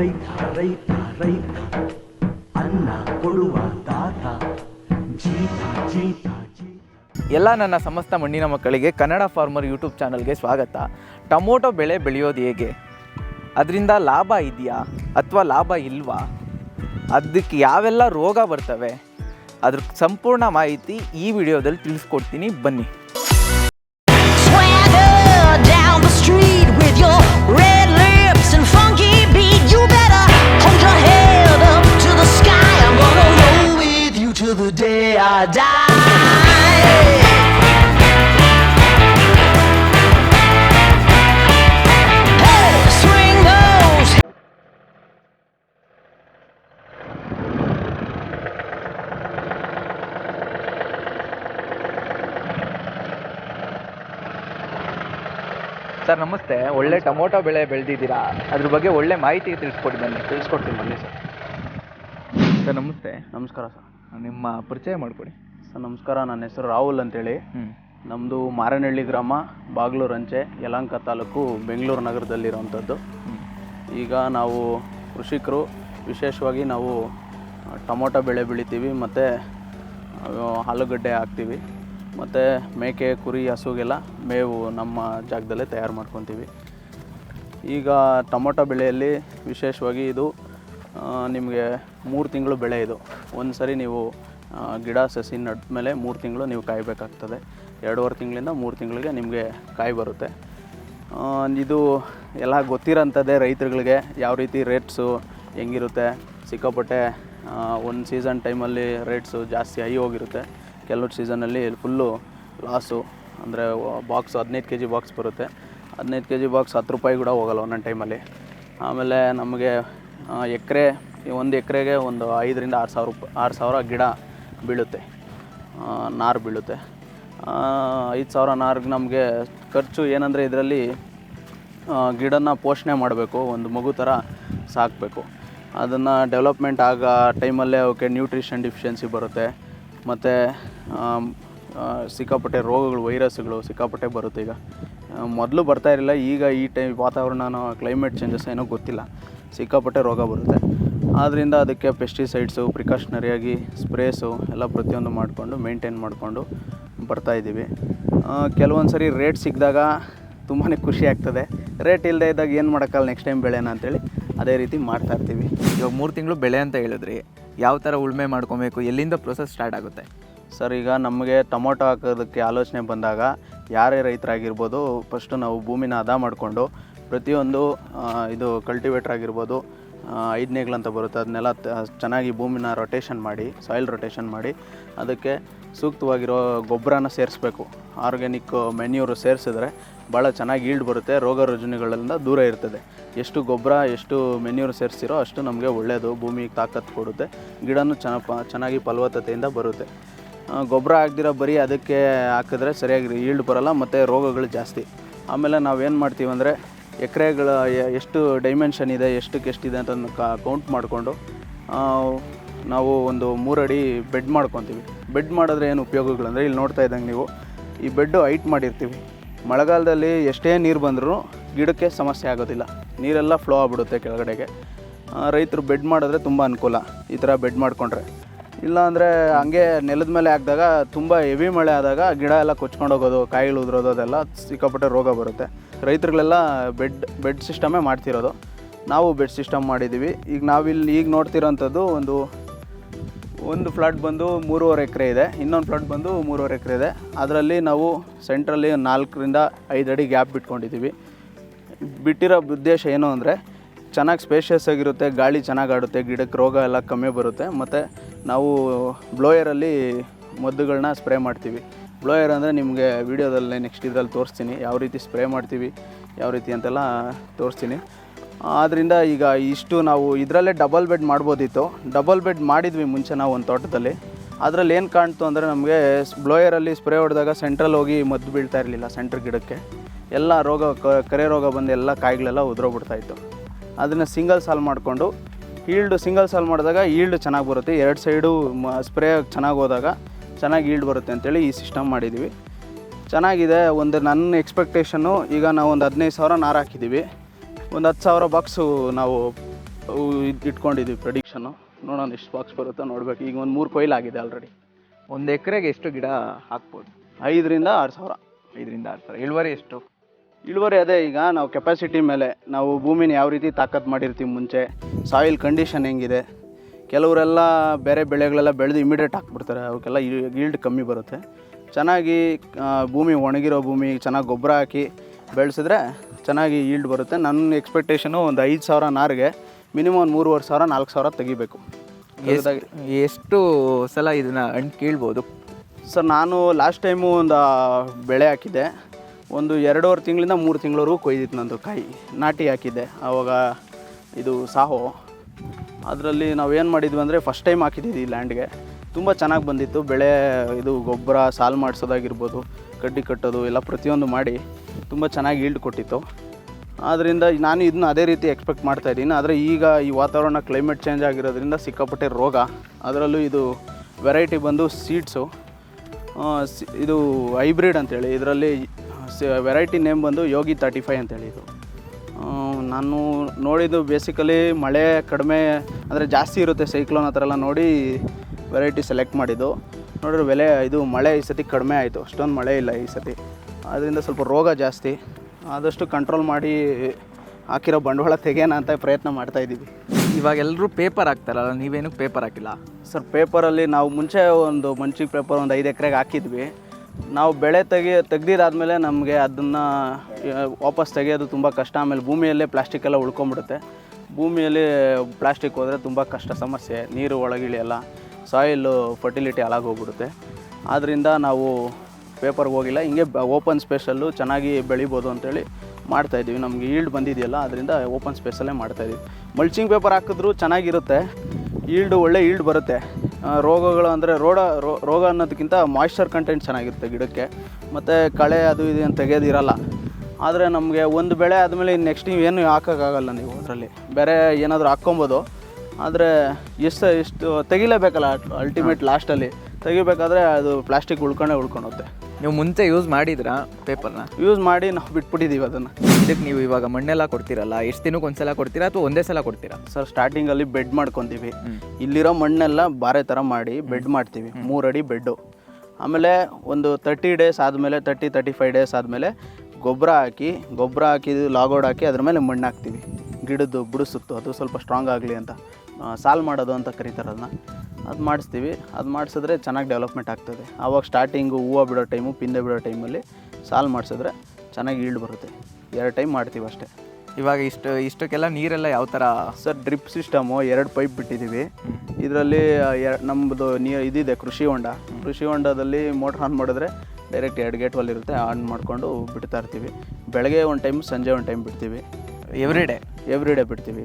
ರೈತ ರೈತ ರೈತ. ಅನ್ನ ಕೊಡುವ ದಾತ. ಜೀತ ಜೀತ ಜೀತ. ಎಲ್ಲ ನನ್ನ ಸಮಸ್ತ ಮಣ್ಣಿನ ಮಕ್ಕಳಿಗೆ ಕನ್ನಡ ಫಾರ್ಮರ್ ಯೂಟ್ಯೂಬ್ ಚಾನಲ್ಗೆ ಸ್ವಾಗತ. ಟೊಮೊಟೊ ಬೆಳೆ ಬೆಳೆಯೋದು ಹೇಗೆ? ಅದರಿಂದ ಲಾಭ ಇದೆಯಾ ಅಥವಾ ಲಾಭ ಇಲ್ವಾ? ಅದಕ್ಕೆ ಯಾವೆಲ್ಲ ರೋಗ ಬರ್ತವೆ? ಅದ್ರ ಸಂಪೂರ್ಣ ಮಾಹಿತಿ ಈ ವಿಡಿಯೋದಲ್ಲಿ ತಿಳಿಸ್ಕೊಡ್ತೀನಿ. ಬನ್ನಿ. ಸರ್ ನಮಸ್ತೆ. ಒಳ್ಳೆ ಟೊಮೊಟೊ ಬೆಳೆ ಬೆಳೆದಿದ್ದೀರಾ? ಅದ್ರ ಬಗ್ಗೆ ಒಳ್ಳೆ ಮಾಹಿತಿ ತಿಳಿಸ್ಕೊಡಿ ಬನ್ನಿ. ತಿಳಿಸ್ಕೊಡ್ತೀನಿ ಬನ್ನಿ ಸರ್. ಸರ್ ನಮಸ್ತೆ. ನಮಸ್ಕಾರ ಸರ್. ನಿಮ್ಮ ಪರಿಚಯ ಮಾಡಿಕೊಡಿ. ಸರ್ ನಮಸ್ಕಾರ. ನನ್ನ ಹೆಸರು ರಾಹುಲ್ ಅಂತೇಳಿ. ನಮ್ಮದು ಮಾರನಹಳ್ಳಿ ಗ್ರಾಮ ಬಾಗ್ಲೂರು ಅಂಚೆ ಯಲಹಂಕ ತಾಲೂಕು ಬೆಂಗಳೂರು ನಗರದಲ್ಲಿರುವಂಥದ್ದು. ಈಗ ನಾವು ಕೃಷಿಕರು. ವಿಶೇಷವಾಗಿ ನಾವು ಟೊಮೊಟೊ ಬೆಳೆ ಬೆಳಿತೀವಿ ಮತ್ತು ಆಲೂಗಡ್ಡೆ ಹಾಕ್ತೀವಿ. ಮತ್ತು ಮೇಕೆ, ಕುರಿ, ಹಸುಗೆಲ್ಲ ಮೇವು ನಮ್ಮ ಜಾಗದಲ್ಲೇ ತಯಾರು ಮಾಡ್ಕೊತೀವಿ. ಈಗ ಟೊಮೊಟೊ ಬೆಳೆಯಲ್ಲಿ ವಿಶೇಷವಾಗಿ ಇದು ನಿಮಗೆ ಮೂರು ತಿಂಗಳು ಬೆಳೆ ಇದು. ಒಂದು ಸರಿ ನೀವು ಗಿಡ ಸಸಿ ಮೇಲೆ ಮೂರು ತಿಂಗಳು ನೀವು ಕಾಯಬೇಕಾಗ್ತದೆ. ಎರಡೂವರೆ ತಿಂಗಳಿಂದ ಮೂರು ತಿಂಗಳಿಗೆ ನಿಮಗೆ ಕಾಯಿ ಬರುತ್ತೆ. ಇದು ಎಲ್ಲ ಗೊತ್ತಿರೋಂಥದ್ದೇ ರೈತರುಗಳಿಗೆ ಯಾವ ರೀತಿ ರೇಟ್ಸು ಹೆಂಗಿರುತ್ತೆ. ಸಿಕ್ಕಾಪಟ್ಟೆ ಒಂದು ಸೀಸನ್ ಟೈಮಲ್ಲಿ ರೇಟ್ಸು ಜಾಸ್ತಿ ಹೈ ಹೋಗಿರುತ್ತೆ. ಕೆಲವು ಸೀಸನಲ್ಲಿ ಫುಲ್ಲು ಲಾಸು. ಅಂದರೆ ಬಾಕ್ಸ್ ಹದಿನೈದು ಕೆ ಜಿ ಬಾಕ್ಸ್ ಬರುತ್ತೆ. ಹದಿನೈದು ಕೆ ಜಿ ಬಾಕ್ಸ್ ಹತ್ತು ರೂಪಾಯಿ ಕೂಡ ಹೋಗಲ್ಲ ಒಂದೊಂದು ಟೈಮಲ್ಲಿ. ಆಮೇಲೆ ನಮಗೆ ಎಕರೆ ಒಂದು ಎಕರೆಗೆ ಒಂದು ಐದರಿಂದ ಆರು ಸಾವಿರ ರೂಪಾಯಿ ಆರು ಸಾವಿರ ಗಿಡ ಬೀಳುತ್ತೆ. ನಾರು ಬೀಳುತ್ತೆ. ಐದು ಸಾವಿರ ನಾರ್ಗೆ ನಮಗೆ ಖರ್ಚು ಏನಂದರೆ ಇದರಲ್ಲಿ ಗಿಡನ ಪೋಷಣೆ ಮಾಡಬೇಕು, ಒಂದು ಮಗು ಥರ ಸಾಕಬೇಕು. ಅದನ್ನು ಡೆವಲಪ್ಮೆಂಟ್ ಆಗ ಟೈಮಲ್ಲೇ ಅವಕ್ಕೆ ನ್ಯೂಟ್ರಿಷನ್ ಡಿಫಿಷಿಯನ್ಸಿ ಬರುತ್ತೆ. ಮತ್ತು ಸಿಕ್ಕಾಪಟ್ಟೆ ರೋಗಗಳು ವೈರಸ್ಗಳು ಸಿಕ್ಕಾಪಟ್ಟೆ ಬರುತ್ತೆ ಈಗ. ಮೊದಲು ಬರ್ತಾ ಇರಲಿಲ್ಲ, ಈಗ ಈ ಟೈಮ್ ವಾತಾವರಣ ಕ್ಲೈಮೇಟ್ ಚೇಂಜಸ್ ಏನೋ ಗೊತ್ತಿಲ್ಲ. ಸಿಕ್ಕಾಪಟ್ಟೆ ರೋಗ ಬರುತ್ತೆ. ಆದ್ದರಿಂದ ಅದಕ್ಕೆ ಪೆಸ್ಟಿಸೈಡ್ಸು ಪ್ರಿಕಾಷ್ನರಿಯಾಗಿ ಸ್ಪ್ರೇಸು ಎಲ್ಲ ಪ್ರತಿಯೊಂದು ಮಾಡಿಕೊಂಡು ಮೇಂಟೈನ್ ಮಾಡಿಕೊಂಡು ಬರ್ತಾಯಿದ್ದೀವಿ ಕೆಲವೊಂದು ಸರಿ ರೇಟ್ ಸಿಕ್ಕಿದಾಗ ತುಂಬಾ ಖುಷಿ ಆಗ್ತದೆ. ರೇಟ್ ಇಲ್ಲದೆ ಇದ್ದಾಗ ಏನು ಮಾಡೋಕ್ಕಲ್ಲ ನೆಕ್ಸ್ಟ್ ಟೈಮ್ ಬೆಳೆನ ಅಂತೇಳಿ ಅದೇ ರೀತಿ ಮಾಡ್ತಾ ಇರ್ತೀವಿ. ಇವಾಗ ಮೂರು ತಿಂಗಳು ಬೆಳೆ ಅಂತ ಹೇಳಿದ್ರಿ. ಯಾವ ಥರ ಉಳುಮೆ ಮಾಡ್ಕೊಬೇಕು, ಎಲ್ಲಿಂದ ಪ್ರೊಸೆಸ್ ಸ್ಟಾರ್ಟ್ ಆಗುತ್ತೆ? ಸರ್, ಈಗ ನಮಗೆ ಟೊಮೊಟೊ ಹಾಕೋದಕ್ಕೆ ಆಲೋಚನೆ ಬಂದಾಗ ಯಾರೇ ರೈತರಾಗಿರ್ಬೋದು ಫಸ್ಟು ನಾವು ಭೂಮಿನ ಹದ ಮಾಡಿಕೊಂಡು ಪ್ರತಿಯೊಂದು ಇದು ಕಲ್ಟಿವೇಟ್ರ್ ಆಗಿರ್ಬೋದು ಐದನೇಗಳಂತ ಬರುತ್ತೆ, ಅದನ್ನೆಲ್ಲ ಚೆನ್ನಾಗಿ ಭೂಮಿನ ರೊಟೇಷನ್ ಮಾಡಿ ಸಾಯಿಲ್ ರೊಟೇಷನ್ ಮಾಡಿ, ಅದಕ್ಕೆ ಸೂಕ್ತವಾಗಿರೋ ಗೊಬ್ಬರನ ಸೇರಿಸ್ಬೇಕು. ಆರ್ಗ್ಯಾನಿಕ್ ಮೆನ್ಯೂರು ಸೇರಿಸಿದ್ರೆ ಭಾಳ ಚೆನ್ನಾಗಿ ಈಲ್ಡ್ ಬರುತ್ತೆ, ರೋಗ ರುಜಿನಗಳಿಂದ ದೂರ ಇರ್ತದೆ. ಎಷ್ಟು ಗೊಬ್ಬರ, ಎಷ್ಟು ಮೆನ್ಯೂರ್ ಸೇರಿಸಿರೋ ಅಷ್ಟು ನಮಗೆ ಒಳ್ಳೆಯದು ಭೂಮಿಗೆ ತಾಕತ್ತು ಕೊಡುತ್ತೆ, ಗಿಡನೂ ಚೆನ್ನ ಚೆನ್ನಾಗಿ ಫಲವತ್ತತೆಯಿಂದ ಬರುತ್ತೆ. ಗೊಬ್ಬರ ಹಾಕ್ದಿರೋ ಬರೀ ಅದಕ್ಕೆ ಹಾಕಿದ್ರೆ ಸರಿಯಾಗಿ ಈಲ್ಡ್ ಬರೋಲ್ಲ, ಮತ್ತು ರೋಗಗಳು ಜಾಸ್ತಿ. ಆಮೇಲೆ ನಾವೇನು ಮಾಡ್ತೀವಿ ಅಂದರೆ, ಎಕರೆಗಳ ಎಷ್ಟು ಡೈಮೆನ್ಷನ್ ಇದೆ, ಎಷ್ಟಕ್ಕೆ ಎಷ್ಟಿದೆ ಅಂತ ಕೌಂಟ್ ಮಾಡಿಕೊಂಡು ನಾವು ಒಂದು ಮೂರಡಿ ಬೆಡ್ ಮಾಡ್ಕೊತೀವಿ. ಬೆಡ್ ಮಾಡಿದ್ರೆ ಏನು ಉಪಯೋಗಗಳಂದರೆ, ಇಲ್ಲಿ ನೋಡ್ತಾ ಇದ್ದಂಗೆ ನೀವು, ಈ ಬೆಡ್ಡು ಹೈಟ್ ಮಾಡಿರ್ತೀವಿ. ಮಳೆಗಾಲದಲ್ಲಿ ಎಷ್ಟೇ ನೀರು ಬಂದರೂ ಗಿಡಕ್ಕೆ ಸಮಸ್ಯೆ ಆಗೋದಿಲ್ಲ. ನೀರೆಲ್ಲ ಫ್ಲೋ ಆಗ್ಬಿಡುತ್ತೆ ಕೆಳಗಡೆಗೆ. ರೈತರು ಬೆಡ್ ಮಾಡಿದ್ರೆ ತುಂಬ ಅನುಕೂಲ ಈ ಥರ ಬೆಡ್ ಮಾಡಿಕೊಂಡ್ರೆ. ಇಲ್ಲ ಅಂದರೆ ಹಂಗೆ ನೆಲದ ಮೇಲೆ ಹಾಕಿದಾಗ ತುಂಬ ಹೆವಿ ಮಳೆ ಆದಾಗ ಗಿಡ ಎಲ್ಲ ಕೊಚ್ಕೊಂಡು ಹೋಗೋದು ಕಾಯಿಗಳು ಉದುರೋದು ಅದೆಲ್ಲ ಸಿಕ್ಕಾಪಟ್ಟೆ ರೋಗ ಬರುತ್ತೆ. ರೈತರುಗಳೆಲ್ಲ ಬೆಡ್ ಬೆಡ್ ಸಿಸ್ಟಮೇ ಮಾಡ್ತಿರೋದು. ನಾವು ಬೆಡ್ ಸಿಸ್ಟಮ್ ಮಾಡಿದ್ದೀವಿ. ಈಗ ನಾವಿಲ್ಲಿ ಈಗ ನೋಡ್ತಿರೋಂಥದ್ದು ಒಂದು ಒಂದು ಫ್ಲಾಟ್ ಬಂದು ಮೂರುವರೆ ಎಕರೆ ಇದೆ, ಇನ್ನೊಂದು ಫ್ಲಾಟ್ ಬಂದು ಮೂರುವರೆ ಎಕರೆ ಇದೆ. ಅದರಲ್ಲಿ ನಾವು ಸೆಂಟ್ರಲ್ಲಿ ನಾಲ್ಕರಿಂದ ಐದು ಅಡಿ ಗ್ಯಾಪ್ ಬಿಟ್ಕೊಂಡಿದ್ದೀವಿ. ಬಿಟ್ಟಿರೋ ಉದ್ದೇಶ ಏನು ಅಂದರೆ, ಚೆನ್ನಾಗಿ ಸ್ಪೇಷಿಯಸ್ ಆಗಿರುತ್ತೆ, ಗಾಳಿ ಚೆನ್ನಾಗಿ ಆಡುತ್ತೆ, ಗಿಡಕ್ಕೆ ರೋಗ ಎಲ್ಲ ಕಮ್ಮಿ ಬರುತ್ತೆ, ಮತ್ತು ನಾವು ಬ್ಲೋಯರಲ್ಲಿ ಮದ್ದುಗಳನ್ನ ಸ್ಪ್ರೇ ಮಾಡ್ತೀವಿ. ಬ್ಲೋಯರ್ ಅಂದರೆ ನಿಮಗೆ ವೀಡಿಯೋದಲ್ಲಿ ನೆಕ್ಸ್ಟ್ ಇದರಲ್ಲಿ ತೋರಿಸ್ತೀನಿ, ಯಾವ ರೀತಿ ಸ್ಪ್ರೇ ಮಾಡ್ತೀವಿ, ಯಾವ ರೀತಿ ಅಂತೆಲ್ಲ ತೋರಿಸ್ತೀನಿ. ಆದ್ದರಿಂದ ಈಗ ಇಷ್ಟು ನಾವು ಇದರಲ್ಲೇ ಡಬಲ್ ಬೆಡ್ ಮಾಡ್ಬೋದಿತ್ತು. ಡಬಲ್ ಬೆಡ್ ಮಾಡಿದ್ವಿ ಮುಂಚೆ ನಾವು ಒಂದು ತೋಟದಲ್ಲಿ. ಅದರಲ್ಲಿ ಏನು ಕಾಣ್ತು ಅಂದರೆ ನಮಗೆ ಬ್ಲೋಯರಲ್ಲಿ ಸ್ಪ್ರೇ ಹೊಡೆದಾಗ ಸೆಂಟ್ರಲ್ಲಿ ಹೋಗಿ ಮದ್ದು ಬೀಳ್ತಾ ಇರಲಿಲ್ಲ ಸೆಂಟ್ರ್ ಗಿಡಕ್ಕೆ. ಎಲ್ಲ ರೋಗ, ಕರೆ ರೋಗ ಬಂದು ಎಲ್ಲ ಕಾಯಿಗಳೆಲ್ಲ ಉದುರೋಗ್ಬಿಡ್ತಾ ಇತ್ತು. ಅದನ್ನು ಸಿಂಗಲ್ ಸಾಲ್ ಮಾಡಿಕೊಂಡು, ಈಲ್ಡು ಸಿಂಗಲ್ ಸಾಲ್ ಮಾಡಿದಾಗ ಈಲ್ಡ್ ಚೆನ್ನಾಗಿ ಬರುತ್ತೆ. ಎರಡು ಸೈಡು ಮ ಸ್ಪ್ರೇ ಚೆನ್ನಾಗಿ ಹೋದಾಗ ಚೆನ್ನಾಗಿ ಈಲ್ಡ್ ಬರುತ್ತೆ ಅಂತೇಳಿ ಈ ಸಿಸ್ಟಮ್ ಮಾಡಿದ್ದೀವಿ ಚೆನ್ನಾಗಿದೆ, ಒಂದು ನನ್ನ ಎಕ್ಸ್ಪೆಕ್ಟೇಷನ್ನು ಈಗ ನಾವು ಒಂದು ಹದಿನೈದು ಸಾವಿರ ನಾರು ಹಾಕಿದ್ದೀವಿ ಒಂದು ಹತ್ತು ಸಾವಿರ ಬಾಕ್ಸು ನಾವು ಇಟ್ಕೊಂಡಿದ್ದೀವಿ ಪ್ರೆಡಿಕ್ಷನ್ನು ನೋಡೋಣ ಎಷ್ಟು ಬಾಕ್ಸ್ ಬರುತ್ತೋ ನೋಡ್ಬೇಕು. ಈಗ ಒಂದು ಮೂರು ಕೊಯ್ಲು ಆಗಿದೆ ಆಲ್ರೆಡಿ ಒಂದು ಎಕರೆಗೆ ಎಷ್ಟು ಗಿಡ ಹಾಕ್ಬೋದು? ಐದರಿಂದ ಆರು ಸಾವಿರ. ಐದರಿಂದ ಆರು ಸಾವಿರ. ಇಳುವರಿ ಎಷ್ಟು? ಇಳುವರಿ ಅದೇ ಈಗ ನಾವು ಕೆಪಾಸಿಟಿ ಮೇಲೆ ನಾವು ಭೂಮಿನ ಯಾವ ರೀತಿ ತಾಕತ್ತು ಮಾಡಿರ್ತೀವಿ ಮುಂಚೆ ಸಾಯಿಲ್ ಕಂಡೀಷನ್ ಹೆಂಗಿದೆ ಕೆಲವರೆಲ್ಲ ಬೇರೆ ಬೆಳೆಗಳೆಲ್ಲ ಬೆಳೆದು ಇಮಿಡಿಯೇಟ್ ಹಾಕ್ಬಿಡ್ತಾರೆ ಅವಕ್ಕೆಲ್ಲ ಈಲ್ಡ್ ಕಮ್ಮಿ ಬರುತ್ತೆ. ಚೆನ್ನಾಗಿ ಭೂಮಿ ಒಣಗಿರೋ ಭೂಮಿ ಚೆನ್ನಾಗಿ ಗೊಬ್ಬರ ಹಾಕಿ ಬೆಳೆಸಿದ್ರೆ ಚೆನ್ನಾಗಿ ಈಲ್ಡ್ ಬರುತ್ತೆ. ನನ್ನ ಎಕ್ಸ್ಪೆಕ್ಟೇಷನು ಒಂದು ಐದು ಸಾವಿರ ನಾರಿಗೆ ಮಿನಿಮಮ್ ಒಂದು ಮೂರುವರೆ ಸಾವಿರ ನಾಲ್ಕು ಸಾವಿರ ತೆಗಿಬೇಕು. ಎಷ್ಟು ಎಷ್ಟು ಸಲ ಇದನ್ನ ಹಣ್ಣು ಕೀಳ್ಬೋದು? ಸರ್ ನಾನು ಲಾಸ್ಟ್ ಟೈಮು ಒಂದು ಬೆಳೆ ಹಾಕಿದ್ದೆ. ಒಂದು ಎರಡೂವರೆ ತಿಂಗಳಿಂದ ಮೂರು ತಿಂಗಳವರೆಗೂ ಕೊಯ್ದಿತ್ತು ನಂದು ಕಾಯಿ. ನಾಟಿ ಹಾಕಿದ್ದೆ. ಆವಾಗ ಇದು ಸಾಹೋ. ಅದರಲ್ಲಿ ನಾವು ಏನು ಮಾಡಿದ್ವಿ ಅಂದರೆ ಫಸ್ಟ್ ಟೈಮ್ ಹಾಕಿದ್ದೀವಿ ಈ ಲ್ಯಾಂಡ್ಗೆ ತುಂಬ ಚೆನ್ನಾಗಿ ಬಂದಿತ್ತು. ಬೆಳೆ ಇದು ಗೊಬ್ಬರ ಸಾಲು ಮಾಡಿಸೋದಾಗಿರ್ಬೋದು ಕಡ್ಡಿ ಕಟ್ಟೋದು ಎಲ್ಲ ಪ್ರತಿಯೊಂದು ಮಾಡಿ. ತುಂಬ ಚೆನ್ನಾಗಿ ಈಲ್ಡ್ ಕೊಟ್ಟಿತ್ತು. ಆದ್ದರಿಂದ ನಾನು ಇದನ್ನ ಅದೇ ರೀತಿ ಎಕ್ಸ್ಪೆಕ್ಟ್ ಮಾಡ್ತಾ ಇದ್ದೀನಿ. ಆದರೆ ಈಗ ಈ ವಾತಾವರಣ ಕ್ಲೈಮೇಟ್ ಚೇಂಜ್ ಆಗಿರೋದ್ರಿಂದ ಸಿಕ್ಕಾಪಟ್ಟೆ ರೋಗ. ಅದರಲ್ಲೂ ಇದು ವೆರೈಟಿ ಬಂದು ಸೀಡ್ಸು ಇದು ಹೈಬ್ರಿಡ್ ಅಂತೇಳಿ. ಇದರಲ್ಲಿ ವೆರೈಟಿ ನೇಮ್ ಬಂದು ಯೋಗಿ ತರ್ಟಿ ಫೈವ್ ಅಂತೇಳಿ ಇದು. ನಾನು ನೋಡಿದ್ದು ಬೇಸಿಕಲಿ ಮಳೆ ಕಡಿಮೆ, ಅಂದರೆ ಜಾಸ್ತಿ ಇರುತ್ತೆ ಸೈಕ್ಲೋನ್ ಆ ಥರ ಎಲ್ಲ ನೋಡಿ ವೆರೈಟಿ ಸೆಲೆಕ್ಟ್ ಮಾಡಿದ್ದು. ನೋಡಿದ್ರೆ ಬೆಲೆ, ಇದು ಮಳೆ ಈ ಸತಿ ಕಡಿಮೆ ಆಯಿತು. ಅಷ್ಟೊಂದು ಮಳೆ ಇಲ್ಲ ಈ ಸತಿ. ಅದರಿಂದ ಸ್ವಲ್ಪ ರೋಗ ಜಾಸ್ತಿ. ಆದಷ್ಟು ಕಂಟ್ರೋಲ್ ಮಾಡಿ ಹಾಕಿರೋ ಬಂಡವಾಳ ತೆಗೆಯೋಣ ಅಂತ ಪ್ರಯತ್ನ ಮಾಡ್ತಾ ಇದ್ದೀವಿ. ಇವಾಗ ಎಲ್ಲರೂ ಪೇಪರ್ ಹಾಕ್ತಾರಲ್ಲ ನೀವೇನು ಪೇಪರ್ ಹಾಕಿಲ್ಲ? ಸರ್ ಪೇಪರಲ್ಲಿ ನಾವು ಮುಂಚೆ ಒಂದು ಮಂಚಿ ಪೇಪರ್ ಒಂದು ಐದು ಎಕರೆಗೆ ಹಾಕಿದ್ವಿ. ನಾವು ಬೆಳೆ ತೆಗಿ ತೆಗ್ದಿರಾದ್ಮೇಲೆ ನಮಗೆ ಅದನ್ನು ವಾಪಸ್ ತೆಗೆಯೋದು ತುಂಬ ಕಷ್ಟ. ಆಮೇಲೆ ಭೂಮಿಯಲ್ಲೇ ಪ್ಲಾಸ್ಟಿಕ್ ಎಲ್ಲ ಉಳ್ಕೊಂಬಿಡುತ್ತೆ ಭೂಮಿಯಲ್ಲಿ ಪ್ಲಾಸ್ಟಿಕ್ ಹೋದರೆ ತುಂಬ ಕಷ್ಟ ಸಮಸ್ಯೆ. ನೀರು ಒಳಗಿಳಿಯಲ್ಲ ಸಾಯಿಲು ಫರ್ಟಿಲಿಟಿ ಹಾಳಾಗೋಗ್ಬಿಡುತ್ತೆ ಆದ್ದರಿಂದ ನಾವು ಪೇಪರ್ಗೆ ಹೋಗಿಲ್ಲ, ಹಿಂಗೆ ಓಪನ್ ಸ್ಪೇಸಲ್ಲೂ ಚೆನ್ನಾಗಿ ಬೆಳಿಬೋದು ಅಂತೇಳಿ ಮಾಡ್ತಾಯಿದ್ದೀವಿ ನಮಗೆ ಈಲ್ಡ್ ಬಂದಿದೆಯಲ್ಲ ಅದರಿಂದ ಓಪನ್ ಸ್ಪೇಸಲ್ಲೇ ಮಾಡ್ತಾಯಿದ್ದೀವಿ ಮಲ್ಚಿಂಗ್ ಪೇಪರ್ ಹಾಕಿದ್ರೂ ಚೆನ್ನಾಗಿರುತ್ತೆ. ಈಲ್ಡ್ ಒಳ್ಳೆ ಈಲ್ಡ್ ಬರುತ್ತೆ. ರೋಗಗಳು ಅಂದರೆ ರೋಡ ರೋಗ ಅನ್ನೋದಕ್ಕಿಂತ ಮಾಯ್ಶ್ಚರ್ ಕಂಟೆಂಟ್ ಚೆನ್ನಾಗಿರುತ್ತೆ ಗಿಡಕ್ಕೆ. ಮತ್ತು ಕಳೆ ಅದು ಇದು ಏನು ತೆಗೆಯೋದಿರಲ್ಲ ಆದರೆ ನಮಗೆ ಒಂದು ಬೆಳೆ ಆದಮೇಲೆ ನೆಕ್ಸ್ಟ್ ನೀವು ಏನು ಹಾಕೋಕ್ಕಾಗಲ್ಲ ನೀವು ಅದರಲ್ಲಿ. ಬೇರೆ ಏನಾದರೂ ಹಾಕ್ಕೊಬೋದು. ಆದರೆ ಎಷ್ಟು ಎಷ್ಟು ತೆಗಿಲೇಬೇಕಲ್ಲ ಅಲ್ಟಿಮೇಟ್ ಲಾಸ್ಟಲ್ಲಿ ತೆಗಿಬೇಕಾದ್ರೆ ಅದು ಪ್ಲಾಸ್ಟಿಕ್ ಉಳ್ಕೊಂಡೇ ಉಳ್ಕೊಳುತ್ತೆ ನೀವು ಮುಂಚೆ ಯೂಸ್ ಮಾಡಿದ್ರಾ ಪೇಪರ್ನ? ಯೂಸ್ ಮಾಡಿ ನಾವು ಬಿಟ್ಬಿಟ್ಟಿದ್ದೀವಿ ಅದನ್ನು. ಇದಕ್ಕೆ ನೀವು ಇವಾಗ ಮಣ್ಣೆಲ್ಲ ಕೊಡ್ತೀರಲ್ಲ ಎಷ್ಟು ದಿನಕ್ಕೆ ಒಂದ್ಸಲ ಕೊಡ್ತೀರಾ ಅಥವಾ ಒಂದೇ ಸಲ ಕೊಡ್ತೀರಾ? ಸರ್ ಸ್ಟಾರ್ಟಿಂಗಲ್ಲಿ ಬೆಡ್ ಮಾಡ್ಕೊತೀವಿ. ಇಲ್ಲಿರೋ ಮಣ್ಣೆಲ್ಲ ಬಾರೆ ಥರ ಮಾಡಿ ಬೆಡ್ ಮಾಡ್ತೀವಿ. ಮೂರಡಿ ಬೆಡ್ಡು ಆಮೇಲೆ ಒಂದು ತರ್ಟಿ ಡೇಸ್ ಆದಮೇಲೆ ತರ್ಟಿ ತರ್ಟಿ ಫೈವ್ ಡೇಸ್ ಆದಮೇಲೆ ಗೊಬ್ಬರ ಹಾಕಿ ಗೊಬ್ಬರ ಹಾಕಿ ಲಾಗೋಡ್ ಹಾಕಿ ಅದ್ರ ಮೇಲೆ ಮಣ್ಣು ಹಾಕ್ತೀವಿ. ಗಿಡದ್ದು ಬಿಡಿಸುತ್ತೋ ಅದು ಸ್ವಲ್ಪ ಸ್ಟ್ರಾಂಗ್ ಆಗಲಿ ಅಂತ. ಆ, ಸಾಲ್ ಮಾಡೋದು ಅಂತ ಕರೀತಾರೆ ಅದನ್ನ ಅದು ಮಾಡಿಸ್ತೀವಿ. ಅದು ಮಾಡಿಸಿದ್ರೆ ಚೆನ್ನಾಗಿ ಡೆವಲಪ್ಮೆಂಟ್ ಆಗ್ತದೆ. ಆವಾಗ ಸ್ಟಾರ್ಟಿಂಗು ಹೂವು ಬಿಡೋ ಟೈಮು ಪಿಂದೆ ಬಿಡೋ ಟೈಮಲ್ಲಿ ಸಾಲ್ ಮಾಡಿಸಿದ್ರೆ ಚೆನ್ನಾಗಿ ಈಲ್ಡ್ ಬರುತ್ತೆ. ಎರಡು ಟೈಮ್ ಮಾಡ್ತೀವಿ ಅಷ್ಟೇ. ಇವಾಗ ಇಷ್ಟು ಇಷ್ಟಕ್ಕೆಲ್ಲ ನೀರೆಲ್ಲ ಯಾವ ಥರ ಸರ್ ಡ್ರಿಪ್ ಸಿಸ್ಟಮು ಎರಡು ಪೈಪ್ ಬಿಟ್ಟಿದ್ದೀವಿ ಇದರಲ್ಲಿ ನಮ್ಮದು ನೀರು ಇದಿದೆ ಕೃಷಿ ಹೊಂಡ. ಕೃಷಿ ಹೊಂಡದಲ್ಲಿ ಮೋಟ್ರ್ ಆನ್ ಮಾಡಿದ್ರೆ ಡೈರೆಕ್ಟ್ ಎರಡು ಗೇಟ್ ಇರುತ್ತೆ ಆನ್ ಮಾಡಿಕೊಂಡು ಬಿಡ್ತಾ ಇರ್ತೀವಿ. ಬೆಳಗ್ಗೆ ಒಂದು ಟೈಮ್ ಸಂಜೆ ಒಂದು ಟೈಮ್ ಬಿಡ್ತೀವಿ. ಎವ್ರಿ ಡೇ ಎವ್ರಿ ಡೇ ಬಿಡ್ತೀವಿ.